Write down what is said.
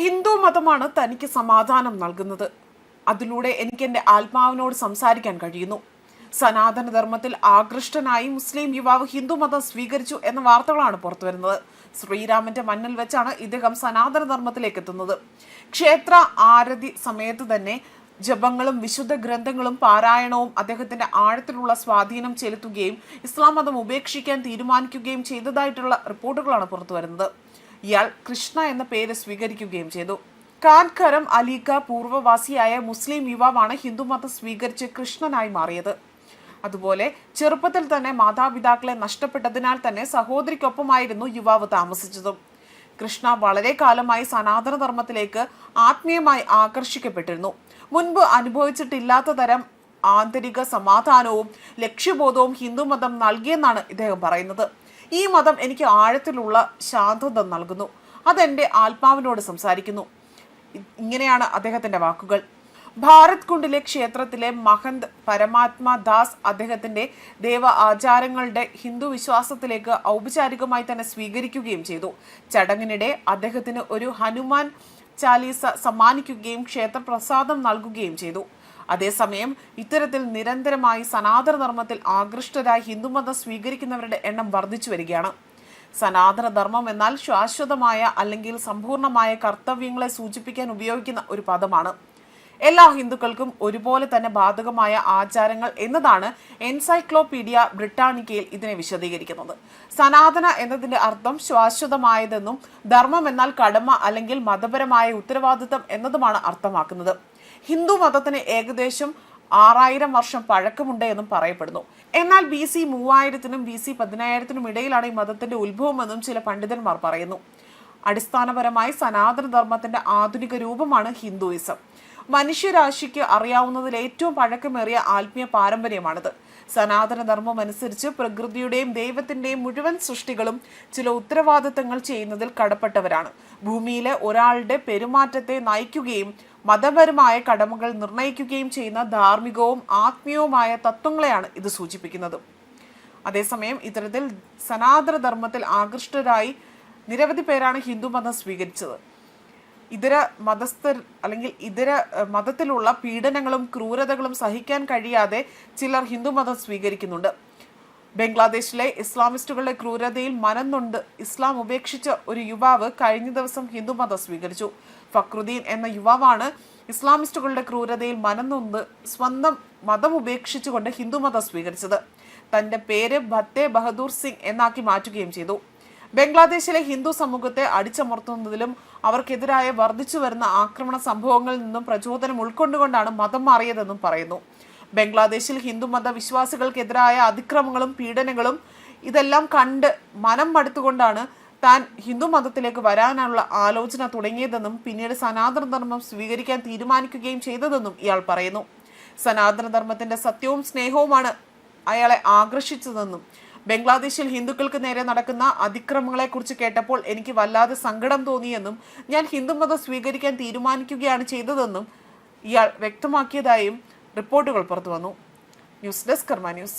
ഹിന്ദു മതമാണ് തനിക്ക് സമാധാനം നൽകുന്നത്. അതിലൂടെ എനിക്ക് എന്റെ ആത്മാവിനോട് സംസാരിക്കാൻ കഴിയുന്നു. സനാതനധർമ്മത്തിൽ ആകൃഷ്ടനായി മുസ്ലിം യുവാവ് ഹിന്ദു മതം സ്വീകരിച്ചു എന്ന വാർത്തകളാണ് പുറത്തുവരുന്നത്. ശ്രീരാമന്റെ മണ്ണിൽ വെച്ചാണ് ഇദ്ദേഹം സനാതനധർമ്മത്തിലേക്ക് എത്തുന്നത്. ക്ഷേത്ര ആരതി സമയത്ത് തന്നെ ജപങ്ങളും വിശുദ്ധ ഗ്രന്ഥങ്ങളും പാരായണവും അദ്ദേഹത്തിന്റെ ആഴത്തിലുള്ള സ്വാധീനം ചെലുത്തുകയും ഇസ്ലാം മതം ഉപേക്ഷിക്കാൻ തീരുമാനിക്കുകയും ചെയ്തതായിട്ടുള്ള റിപ്പോർട്ടുകളാണ് പുറത്തുവരുന്നത്. ഇയാൾ കൃഷ്ണ എന്ന പേര് സ്വീകരിക്കുകയും ചെയ്തു. കാൻകരം അലീക പൂർവവാസിയായ മുസ്ലിം യുവാവാണ് ഹിന്ദുമതം സ്വീകരിച്ച് കൃഷ്ണനായി മാറിയത്. അതുപോലെ ചെറുപ്പത്തിൽ തന്നെ മാതാപിതാക്കളെ നഷ്ടപ്പെട്ടതിനാൽ തന്നെ സഹോദരിക്കൊപ്പമായിരുന്നു യുവാവ് താമസിച്ചതും. കൃഷ്ണ വളരെ കാലമായി സനാതന ധർമ്മത്തിലേക്ക് ആത്മീയമായി ആകർഷിക്കപ്പെട്ടിരുന്നു. മുൻപ് അനുഭവിച്ചിട്ടില്ലാത്ത തരം ആന്തരിക സമാധാനവും ലക്ഷ്യബോധവും ഹിന്ദുമതം നൽകിയെന്നാണ് ഇദ്ദേഹം പറയുന്നത്. ഈ മതം എനിക്ക് ആഴത്തിലുള്ള ശാന്തത നൽകുന്നു. അതെന്റെ ആത്മാവിനോട് സംസാരിക്കുന്നു. ഇങ്ങനെയാണ് അദ്ദേഹത്തിന്റെ വാക്കുകൾ. ഭാരത് കുണ്ടിലെ ക്ഷേത്രത്തിലെ മഹന്ത് പരമാത്മാ ദാസ് അദ്ദേഹത്തിന്റെ ദേവ ആചാരങ്ങളുടെ ഹിന്ദു വിശ്വാസത്തിലേക്ക് ഔപചാരികമായി തന്നെ സ്വീകരിക്കുകയും ചെയ്തു. ചടങ്ങിനിടെ അദ്ദേഹത്തിന് ഒരു ഹനുമാൻ ചാലീസ സമ്മാനിക്കുകയും ക്ഷേത്രപ്രസാദം നൽകുകയും ചെയ്തു. അതേസമയം ഇത്തരത്തിൽ നിരന്തരമായി സനാതന ധർമ്മത്തിൽ ആകൃഷ്ടരായി ഹിന്ദുമതം സ്വീകരിക്കുന്നവരുടെ എണ്ണം വർദ്ധിച്ചു വരികയാണ്. സനാതന ധർമ്മം എന്നാൽ ശാശ്വതമായ അല്ലെങ്കിൽ സമ്പൂർണമായ കർത്തവ്യങ്ങളെ സൂചിപ്പിക്കാൻ ഉപയോഗിക്കുന്ന ഒരു പദമാണ്. എല്ലാ ഹിന്ദുക്കൾക്കും ഒരുപോലെ തന്നെ ബാധകമായ ആചാരങ്ങൾ എന്നതാണ് എൻസൈക്ലോപീഡിയ ബ്രിട്ടാനിക്കയിൽ ഇതിനെ വിശദീകരിക്കുന്നത്. സനാതന എന്നതിന്റെ അർത്ഥം ശാശ്വതമായതെന്നും ധർമ്മം എന്നാൽ കടമ അല്ലെങ്കിൽ മതപരമായ ഉത്തരവാദിത്തം എന്നതുമാണ് അർത്ഥമാക്കുന്നത്. ഹിന്ദു മതത്തിന് ഏകദേശം ആറായിരം വർഷം പഴക്കമുണ്ട് എന്നും പറയപ്പെടുന്നു. എന്നാൽ ബി സി മൂവായിരത്തിനും ബി സി പതിനായിരത്തിനും ഇടയിലാണ് ഈ മതത്തിന്റെ ഉത്ഭവമെന്നും ചില പണ്ഡിതന്മാർ പറയുന്നു. അടിസ്ഥാനപരമായി സനാതനധർമ്മത്തിന്റെ ആധുനിക രൂപമാണ് ഹിന്ദുയിസം. മനുഷ്യരാശിക്ക് അറിയാവുന്നതിൽ ഏറ്റവും പഴക്കമേറിയ ആത്മീയ പാരമ്പര്യമാണിത്. സനാതന ധർമ്മം അനുസരിച്ച് പ്രകൃതിയുടെയും ദൈവത്തിന്റെയും മുഴുവൻ സൃഷ്ടികളും ചില ഉത്തരവാദിത്തങ്ങൾ ചെയ്യുന്നതിൽ കടപ്പെട്ടവരാണ്. ഭൂമിയിലെ ഒരാളുടെ പെരുമാറ്റത്തെ നയിക്കുകയും മതപരമായ കടമകൾ നിർണയിക്കുകയും ചെയ്യുന്ന ധാർമ്മികവും ആത്മീയവുമായ തത്വങ്ങളെയാണ് ഇത് സൂചിപ്പിക്കുന്നത്. അതേസമയം ഇത്തരത്തിൽ സനാതന ധർമ്മത്തിൽ ആകൃഷ്ടരായി നിരവധി പേരാണ് ഹിന്ദു മതം സ്വീകരിച്ചത്. ഇതര മതസ്ഥർ അല്ലെങ്കിൽ ഇതര മതത്തിലുള്ള പീഡനങ്ങളും ക്രൂരതകളും സഹിക്കാൻ കഴിയാതെ ചിലർ ഹിന്ദു മതം സ്വീകരിക്കുന്നുണ്ട്. ബംഗ്ലാദേശിലെ ഇസ്ലാമിസ്റ്റുകളുടെ ക്രൂരതയിൽ മനം നൊണ്ട് ഇസ്ലാം ഉപേക്ഷിച്ച ഒരു യുവാവ് കഴിഞ്ഞ ദിവസം ഹിന്ദു മതം സ്വീകരിച്ചു. ഫക്രുദ്ദീൻ എന്ന യുവാവാണ് ഇസ്ലാമിസ്റ്റുകളുടെ ക്രൂരതയിൽ മനം നൊന്ത് സ്വന്തം മതം ഉപേക്ഷിച്ചുകൊണ്ട് ഹിന്ദു മതം സ്വീകരിച്ചത്. തന്റെ പേര് ഭത്തേ ബഹദൂർ സിംഗ് എന്നാക്കി മാറ്റുകയും ചെയ്തു. ബംഗ്ലാദേശിലെ ഹിന്ദു സമൂഹത്തെ അടിച്ചമർത്തുന്നതിലും അവർക്കെതിരായ വർദ്ധിച്ചു വരുന്ന ആക്രമണ സംഭവങ്ങളിൽ നിന്നും പ്രചോദനം ഉൾക്കൊണ്ടുകൊണ്ടാണ് മതം മാറിയതെന്നും പറയുന്നു. ബംഗ്ലാദേശിൽ ഹിന്ദുമത വിശ്വാസികൾക്കെതിരായ അതിക്രമങ്ങളും പീഡനങ്ങളും ഇതെല്ലാം കണ്ട് മനം മടുത്തുകൊണ്ടാണ് താൻ ഹിന്ദു മതത്തിലേക്ക് വരാനുള്ള ആലോചന തുടങ്ങിയതെന്നും പിന്നീട് സനാതനധർമ്മം സ്വീകരിക്കാൻ തീരുമാനിക്കുകയും ചെയ്തതെന്നും ഇയാൾ പറയുന്നു. സനാതനധർമ്മത്തിന്റെ സത്യവും സ്നേഹവുമാണ് അയാളെ ആകർഷിച്ചതെന്നും ബംഗ്ലാദേശിൽ ഹിന്ദുക്കൾക്ക് നേരെ നടക്കുന്ന അതിക്രമങ്ങളെക്കുറിച്ച് കേട്ടപ്പോൾ എനിക്ക് വല്ലാതെ സങ്കടം തോന്നിയെന്നും ഞാൻ ഹിന്ദുമതം സ്വീകരിക്കാൻ തീരുമാനിക്കുകയാണ് ചെയ്തതെന്നും ഇയാൾ വ്യക്തമാക്കിയതായും റിപ്പോർട്ടുകൾ പുറത്തുവന്നു. News desk Karma news.